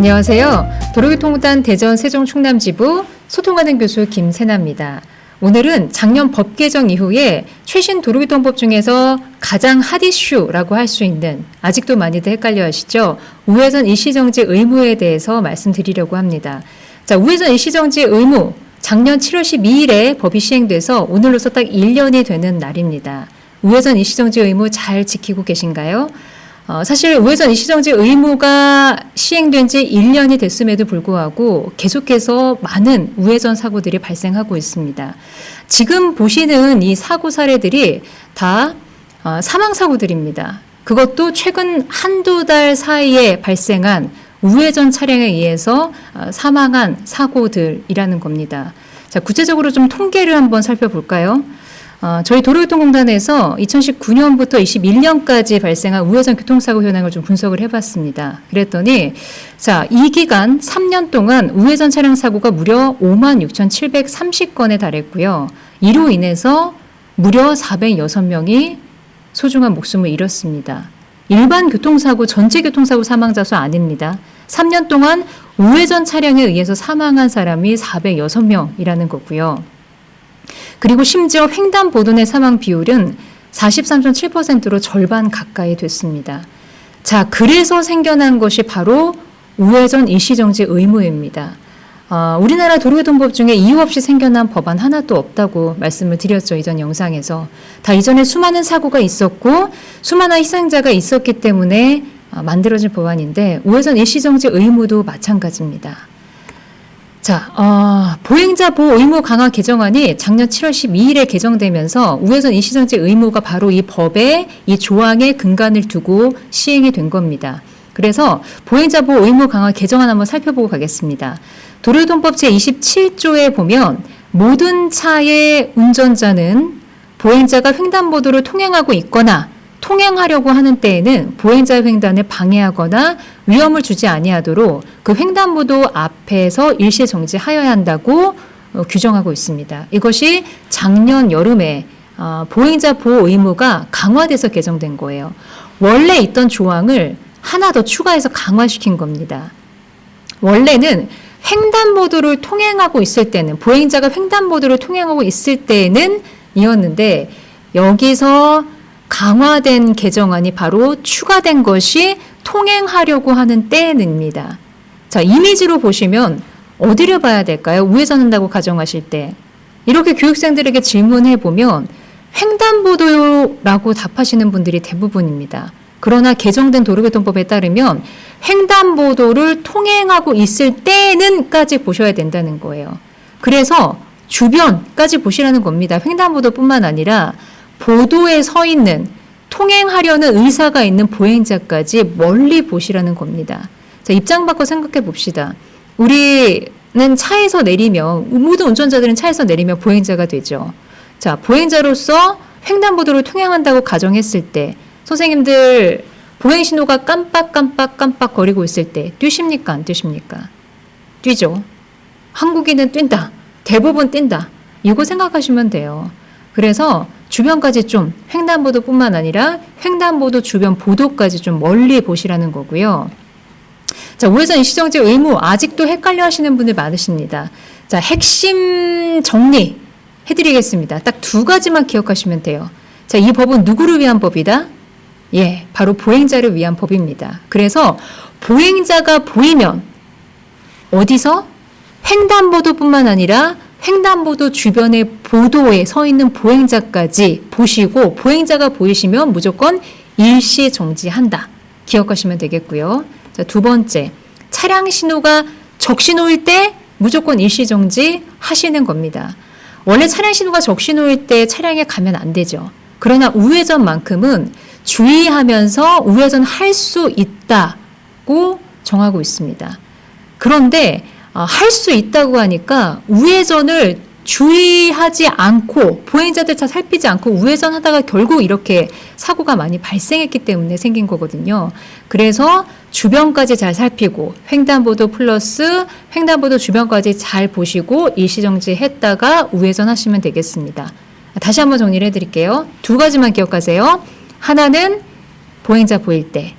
안녕하세요. 도로교통단 대전 세종 충남지부 소통하는 교수 김세나입니다. 오늘은 작년 법 개정 이후에 최신 도로교통법 중에서 가장 핫 이슈라고 할 수 있는 아직도 많이들 헷갈려 하시죠. 우회전 일시정지 의무에 대해서 말씀드리려고 합니다. 자, 우회전 일시정지 의무 작년 7월 12일에 법이 시행돼서 오늘로서 딱 1년이 되는 날입니다. 우회전 일시정지 의무 잘 지키고 계신가요? 어, 사실 우회전 일시정지 의무가 시행된 지 1년이 됐음에도 불구하고 계속해서 많은 우회전 사고들이 발생하고 있습니다. 지금 보시는 이 사고 사례들이 다 어, 사망 사고들입니다. 그것도 최근 한두 달 사이에 발생한 우회전 차량에 의해서 어, 사망한 사고들이라는 겁니다. 자, 구체적으로 좀 통계를 한번 살펴볼까요? 어, 저희 도로교통공단에서 2019년부터 21년까지 발생한 우회전 교통사고 현황을 좀 분석을 해봤습니다. 그랬더니 자, 이 기간 3년 동안 우회전 차량 사고가 무려 5만 6,730건에 달했고요. 이로 인해서 무려 406명이 소중한 목숨을 잃었습니다. 일반 교통사고 전체 교통사고 사망자 수 아닙니다. 3년 동안 우회전 차량에 의해서 사망한 사람이 406명이라는 거고요. 그리고 심지어 횡단보도 내 사망 비율은 43.7%로 절반 가까이 됐습니다. 자, 그래서 생겨난 것이 바로 우회전 일시정지 의무입니다. 어, 우리나라 도로교통법 중에 이유 없이 생겨난 법안 하나도 없다고 말씀을 드렸죠. 이전 영상에서. 다 이전에 수많은 사고가 있었고, 수많은 희생자가 있었기 때문에 어, 만들어진 법안인데, 우회전 일시정지 의무도 마찬가지입니다. 자, 어, 보행자 보호 의무 강화 개정안이 작년 7월 12일에 개정되면서 우회전 일시정지 의무가 바로 이 법의 이 조항에 근간을 두고 시행이 된 겁니다. 그래서 보행자 보호 의무 강화 개정안 한번 살펴보고 가겠습니다. 도로교통법 제27조에 보면 모든 차의 운전자는 보행자가 횡단보도를 통행하고 있거나 통행하려고 하는 때에는 보행자 횡단을 방해하거나 위험을 주지 아니하도록 그 횡단보도 앞에서 일시 정지하여야 한다고 어, 규정하고 있습니다. 이것이 작년 여름에 어, 보행자 보호 의무가 강화돼서 개정된 거예요. 원래 있던 조항을 하나 더 추가해서 강화시킨 겁니다. 원래는 횡단보도를 통행하고 있을 때는 보행자가 횡단보도를 통행하고 있을 때는 이었는데 여기서 강화된 개정안이 바로 추가된 것이 통행하려고 하는 때입니다. 자, 이미지로 보시면 어디를 봐야 될까요? 우회전한다고 가정하실 때. 이렇게 교육생들에게 질문해 보면 횡단보도라고 답하시는 분들이 대부분입니다. 그러나 개정된 도로교통법에 따르면 횡단보도를 통행하고 있을 때는까지 보셔야 된다는 거예요. 그래서 주변까지 보시라는 겁니다. 횡단보도뿐만 아니라 보도에 서 있는 통행하려는 의사가 있는 보행자까지 멀리 보시라는 겁니다. 자, 입장 바꿔 생각해 봅시다. 우리는 차에서 내리면 모든 운전자들은 차에서 내리면 보행자가 되죠. 자, 보행자로서 횡단보도를 통행한다고 가정했을 때 선생님들 보행 신호가 깜빡깜빡 깜빡 거리고 있을 때 뛰십니까 안 뛰십니까? 뛰죠. 한국인은 뛴다. 대부분 뛴다. 이거 생각하시면 돼요. 그래서 주변까지 좀 횡단보도뿐만 아니라 횡단보도 주변 보도까지 좀 멀리 보시라는 거고요. 자, 우회전 일시정지 의무 아직도 헷갈려 하시는 분들 많으십니다. 자, 핵심 정리 해드리겠습니다. 딱 두 가지만 기억하시면 돼요. 자, 이 법은 누구를 위한 법이다? 예, 바로 보행자를 위한 법입니다. 그래서 보행자가 보이면 어디서 횡단보도뿐만 아니라 횡단보도 주변의 보도에 서 있는 보행자까지 보시고 보행자가 보이시면 무조건 일시 정지한다. 기억하시면 되겠고요. 자, 두 번째. 차량 신호가 적신호일 때 무조건 일시 정지 하시는 겁니다. 원래 차량 신호가 적신호일 때 차량에 가면 안 되죠. 그러나 우회전만큼은 주의하면서 우회전 할 수 있다고 정하고 있습니다. 그런데 어, 할수 있다고 하니까 우회전을 주의하지 않고 보행자들 차 살피지 않고 우회전 하다가 결국 이렇게 사고가 많이 발생했기 때문에 생긴 거거든요. 그래서 주변까지 잘 살피고 횡단보도 플러스 횡단보도 주변까지 잘 보시고 일시정지 했다가 우회전 하시면 되겠습니다. 다시 한번 정리를 해드릴게요. 두 가지만 기억하세요. 하나는 보행자 보일 때.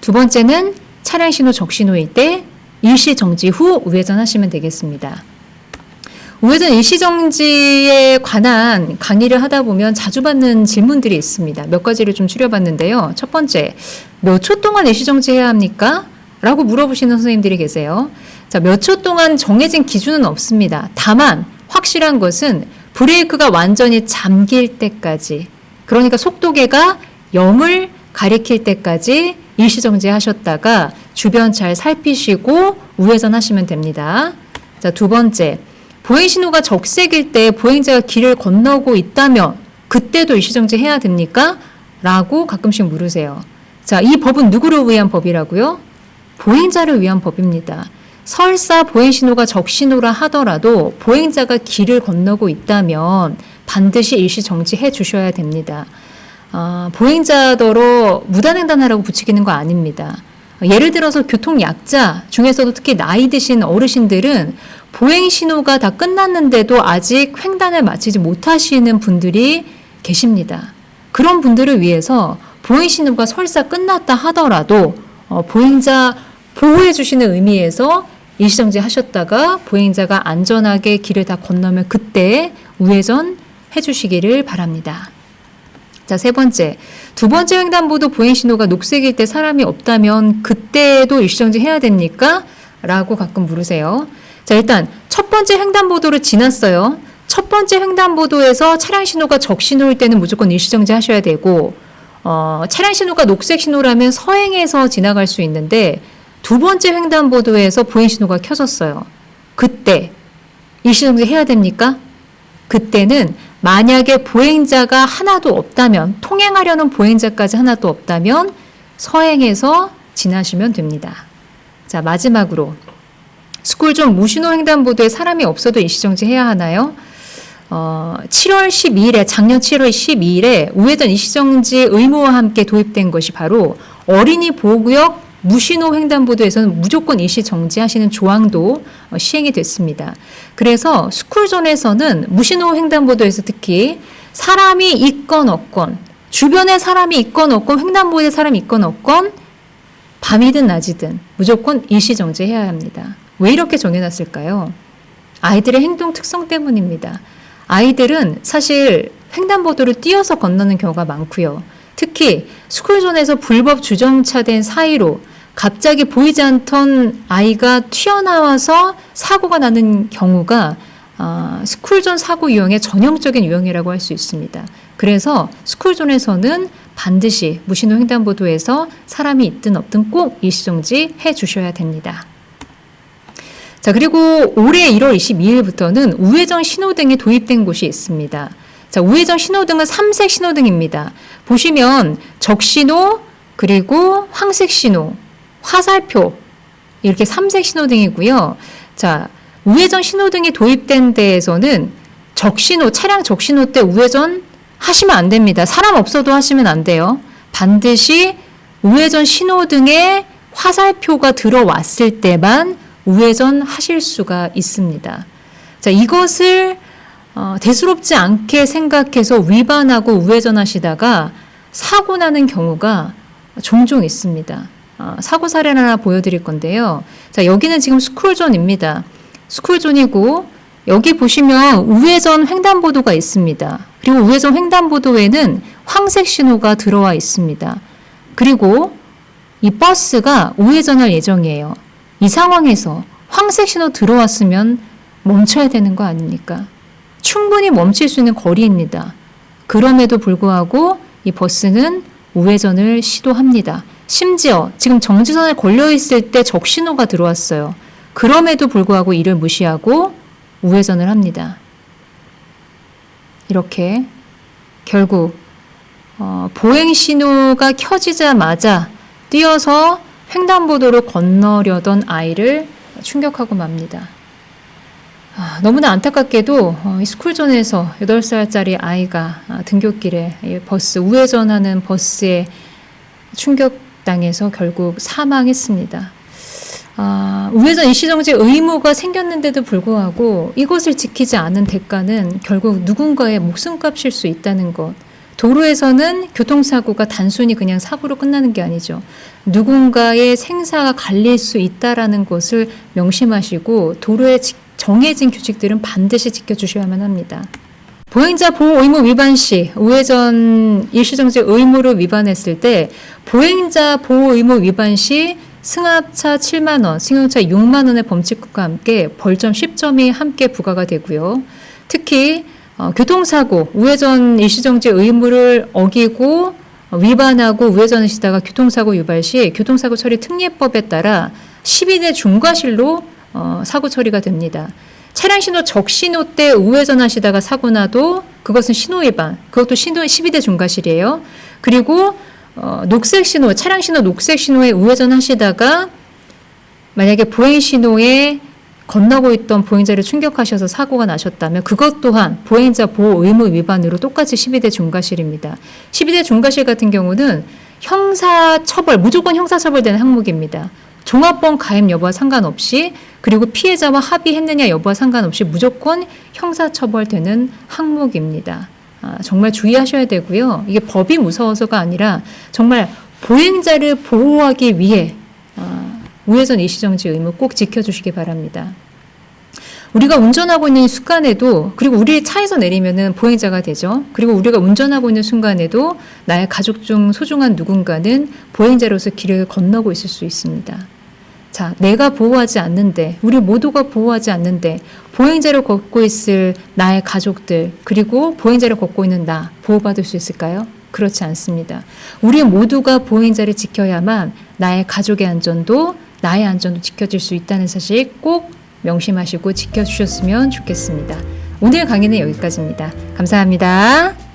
두 번째는 차량 신호 적신호일 때 일시 정지 후 우회전 하시면 되겠습니다. 우회전 일시 정지에 관한 강의를 하다 보면 자주 받는 질문들이 있습니다. 몇 가지를 좀 추려봤는데요. 첫 번째, 몇 초 동안 일시 정지해야 합니까? 라고 물어보시는 선생님들이 계세요. 자, 몇 초 동안 정해진 기준은 없습니다. 다만 확실한 것은 브레이크가 완전히 잠길 때까지 그러니까 속도계가 0을 가리킬 때까지 일시정지 하셨다가 주변 잘 살피시고 우회전 하시면 됩니다. 자, 두 번째. 보행 신호가 적색일 때 보행자가 길을 건너고 있다면 그때도 일시정지 해야 됩니까? 라고 가끔씩 물으세요. 자, 이 법은 누구를 위한 법이라고요? 보행자를 위한 법입니다. 설사 보행 신호가 적신호라 하더라도 보행자가 길을 건너고 있다면 반드시 일시 정지해 주셔야 됩니다. 아, 보행자더러 무단횡단하라고 붙이기는 거 아닙니다. 예를 들어서 교통약자 중에서도 특히 나이 드신 어르신들은 보행 신호가 다 끝났는데도 아직 횡단을 마치지 못하시는 분들이 계십니다. 그런 분들을 위해서 보행 신호가 설사 끝났다 하더라도 어, 보행자 보호해 주시는 의미에서 일시정지 하셨다가 보행자가 안전하게 길을 다 건너면 그때 우회전 해주시기를 바랍니다. 자, 세 번째. 두 번째 횡단보도 보행 신호가 녹색일 때 사람이 없다면 그때도 일시정지 해야 됩니까? 라고 가끔 물으세요. 자, 일단 첫 번째 횡단보도를 지났어요. 첫 번째 횡단보도에서 차량 신호가 적신호일 때는 무조건 일시정지 하셔야 되고, 어, 차량 신호가 녹색 신호라면 서행해서 지나갈 수 있는데, 두 번째 횡단보도에서 보행 신호가 켜졌어요. 그때 일시정지 해야 됩니까? 그때는 만약에 보행자가 하나도 없다면 통행하려는 보행자까지 하나도 없다면 서행해서 지나시면 됩니다. 자, 마지막으로 스쿨존 무신호 횡단보도에 사람이 없어도 일시정지 해야 하나요? 어, 7월 12일에 작년 7월 12일에 우회전 일시정지 의무와 함께 도입된 것이 바로 어린이 보호구역 무신호 횡단보도에서는 무조건 일시 정지하시는 조항도 어, 시행이 됐습니다. 그래서 스쿨존에서는 무신호 횡단보도에서 특히 사람이 있건 없건 주변에 사람이 있건 없건 횡단보도에 사람이 있건 없건 밤이든 낮이든 무조건 일시 정지해야 합니다. 왜 이렇게 정해놨을까요? 아이들의 행동 특성 때문입니다. 아이들은 사실 횡단보도를 뛰어서 건너는 경우가 많고요. 특히 스쿨존에서 불법 주정차된 사이로 갑자기 보이지 않던 아이가 튀어나와서 사고가 나는 경우가 어, 스쿨존 사고 유형의 전형적인 유형이라고 할 수 있습니다. 그래서 스쿨존에서는 반드시 무신호 횡단보도에서 사람이 있든 없든 꼭 일시정지 해 주셔야 됩니다. 자, 그리고 올해 1월 22일부터는 우회전 신호등이 도입된 곳이 있습니다. 자, 우회전 신호등은 삼색 신호등입니다. 보시면 적신호, 그리고 황색 신호, 화살표 이렇게 삼색 신호등이고요. 자, 우회전 신호등이 도입된 데에서는 적신호, 차량 적신호 때 우회전 하시면 안 됩니다. 사람 없어도 하시면 안 돼요. 반드시 우회전 신호등에 화살표가 들어왔을 때만 우회전 하실 수가 있습니다. 자, 이것을 어, 대수롭지 않게 생각해서 위반하고 우회전 하시다가 사고 나는 경우가 종종 있습니다. 어, 사고 사례를 하나 보여드릴 건데요. 자, 여기는 지금 스쿨존입니다. 스쿨존이고, 여기 보시면 우회전 횡단보도가 있습니다. 그리고 우회전 횡단보도에는 황색 신호가 들어와 있습니다. 그리고 이 버스가 우회전할 예정이에요. 이 상황에서 황색 신호 들어왔으면 멈춰야 되는 거 아닙니까? 충분히 멈출 수 있는 거리입니다. 그럼에도 불구하고 이 버스는 우회전을 시도합니다. 심지어 지금 정지선에 걸려 있을 때 적신호가 들어왔어요. 그럼에도 불구하고 이를 무시하고 우회전을 합니다. 이렇게 결국 어, 보행 신호가 켜지자마자 뛰어서 횡단보도를 건너려던 아이를 충격하고 맙니다. 아, 너무나 안타깝게도 어, 스쿨존에서 8살짜리 아이가 아, 등굣길에 버스 우회전하는 버스에 충격 당해서 결국 사망했습니다. 아, 우회전 일시정지 의무가 생겼는데도 불구하고 이것을 지키지 않은 대가는 결국 누군가의 목숨값일 수 있다는 것. 도로에서는 교통사고가 단순히 그냥 사고로 끝나는 게 아니죠. 누군가의 생사가 갈릴 수 있다라는 것을 명심하시고 도로에 지- 정해진 규칙들은 반드시 지켜주셔야만 합니다. 보행자 보호 의무 위반 시 우회전 일시정지 의무를 위반했을 때 보행자 보호 의무 위반 시 승합차 7만 원, 승용차 6만 원의 범칙금과 함께 벌점 10점이 함께 부과가 되고요. 특히 어, 교통사고 우회전 일시정지 의무를 어기고 어, 위반하고 우회전하시다가 교통사고 유발 시 교통사고 처리 특례법에 따라 12대 중과실로 어, 사고 처리가 됩니다. 차량 신호 적신호 때 우회전 하시다가 사고 나도 그것은 신호 위반, 그것도 신호 12대 중과실이에요. 그리고 어, 녹색 신호, 차량 신호 녹색 신호에 우회전 하시다가 만약에 보행 신호에 건너고 있던 보행자를 충격하셔서 사고가 나셨다면 그것 또한 보행자 보호 의무 위반으로 똑같이 12대 중과실입니다. 12대 중과실 같은 경우는 형사 처벌, 무조건 형사 처벌되는 항목입니다. 종합보험 가입 여부와 상관없이 그리고 피해자와 합의했느냐 여부와 상관없이 무조건 형사 처벌되는 항목입니다. 아, 정말 주의하셔야 되고요. 이게 법이 무서워서가 아니라 정말 보행자를 보호하기 위해 아, 우회전 일시정지 의무 꼭 지켜주시기 바랍니다. 우리가 운전하고 있는 순간에도 그리고 우리 차에서 내리면은 보행자가 되죠. 그리고 우리가 운전하고 있는 순간에도 나의 가족 중 소중한 누군가는 보행자로서 길을 건너고 있을 수 있습니다. 자, 내가 보호하지 않는데, 우리 모두가 보호하지 않는데, 보행자를 걷고 있을 나의 가족들, 그리고 보행자를 걷고 있는 나, 보호받을 수 있을까요? 그렇지 않습니다. 우리 모두가 보행자를 지켜야만 나의 가족의 안전도, 나의 안전도 지켜질 수 있다는 사실 꼭 명심하시고 지켜주셨으면 좋겠습니다. 오늘 강의는 여기까지입니다. 감사합니다.